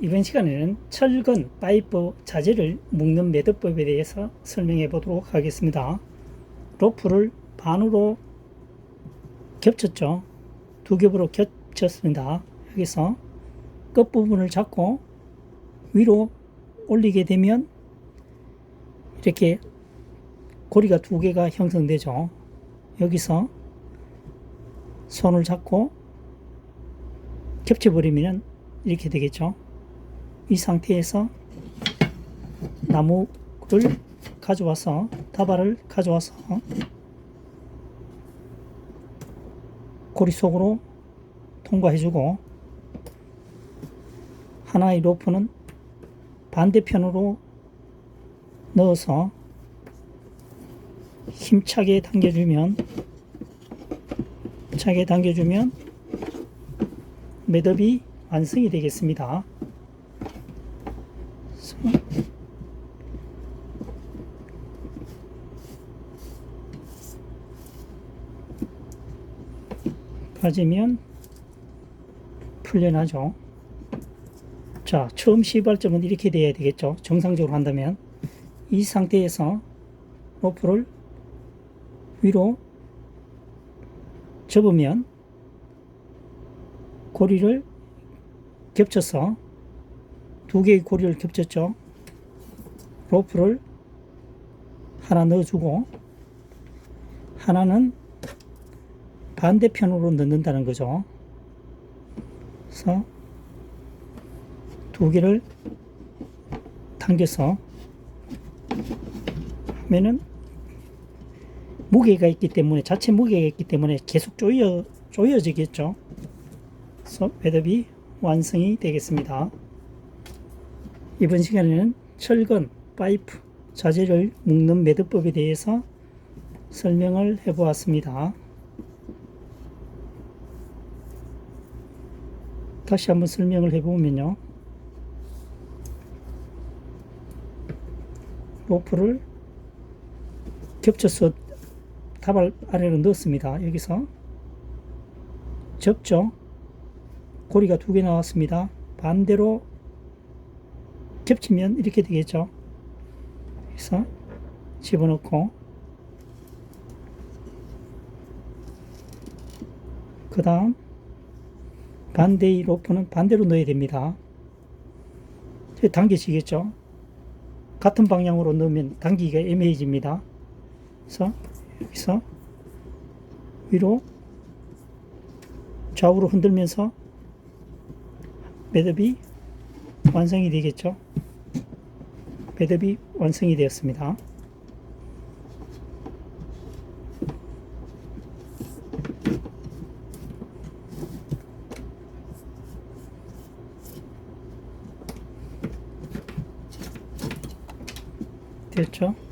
이번 시간에는 철근 파이프 자재를 묶는 매듭법에 대해서 설명해 보도록 하겠습니다. 로프를 반으로 겹쳤죠. 두 겹으로 겹쳤습니다. 여기서 끝부분을 잡고 위로 올리게 되면 이렇게 고리가 두 개가 형성되죠. 여기서 손을 잡고 겹쳐버리면 이렇게 되겠죠. 이 상태에서 나무를 가져와서 다발을 가져와서 고리 속으로 통과해주고 하나의 로프는 반대편으로 넣어서 힘차게 당겨주면 차게 당겨주면 매듭이 완성이 되겠습니다. 그래서 빠지면 풀려나죠. 자, 처음 시발점은 이렇게 돼야 되겠죠. 정상적으로 한다면. 이 상태에서 로프를 위로 접으면 고리를 겹쳐서 두 개의 고리를 겹쳤죠. 로프를 하나 넣어주고 하나는 반대편으로 넣는다는 거죠. 그래서 두 개를 당겨서 하면은 무게가 있기 때문에 자체 무게가 있기 때문에 계속 조여 조여지겠죠. 그래서 매듭이 완성이 되겠습니다. 이번 시간에는 철근, 파이프, 자재를 묶는 매듭법에 대해서 설명을 해 보았습니다. 다시 한번 설명을 해 보면요. 로프를 겹쳐서 다발 아래로 넣었습니다. 여기서 접죠. 고리가 두 개 나왔습니다. 반대로 겹치면 이렇게 되겠죠. 그래서 집어넣고 그 다음 반대의 로프는 반대로 넣어야 됩니다. 당겨지겠죠. 같은 방향으로 넣으면 당기기가 애매해집니다. 그래서 여기서 위로 좌우로 흔들면서 매듭이 완성이 되겠죠. 매듭이 완성이 되었습니다. 됐죠?